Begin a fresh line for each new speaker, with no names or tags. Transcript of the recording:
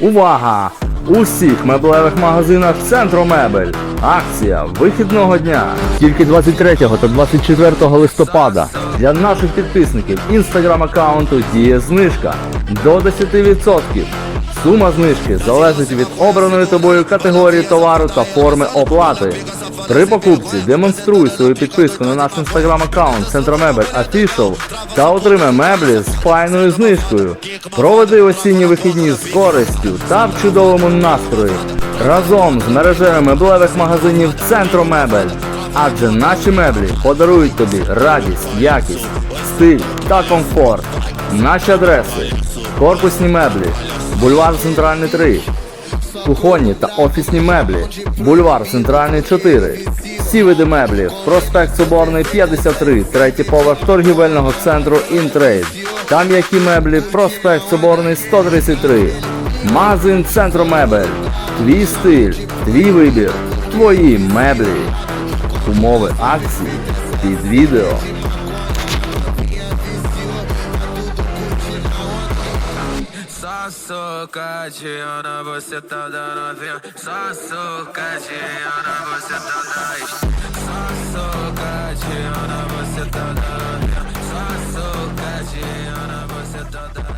Увага! У всіх меблевих магазинах Центру Мебель. Акція вихідного дня. Тільки 23 та 24 листопада для наших підписників інстаграм аккаунту діє знижка до 10%. Сума знижки залежить від обраної тобою категорії товару та форми оплати. При покупці демонструй свою підписку на наш інстаграм аккаунт Центромебель Official та отримай меблі з файною знижкою. Проведи осінні вихідні з користю та в чудовому настрої разом з мережею меблевих магазинів Центромебель. Адже наші меблі подарують тобі радість, якість, стиль та комфорт. Наші адреси: корпусні меблі, бульвар Центральний 3, кухонні та офісні меблі, бульвар Центральний 4. Всі види меблів, проспект Соборний 53, третій поверх торгівельного центру Інтрейд. Там які меблі, проспект Соборний 133. Магазин Центру Мебель. Твій стиль, твій вибір, твої меблі. Умови акції під відео.
Você tá dando vinho. Só socadiana, você tá dando. Só socadiana, você tá dando vinho. Só socadiana, você tá dando.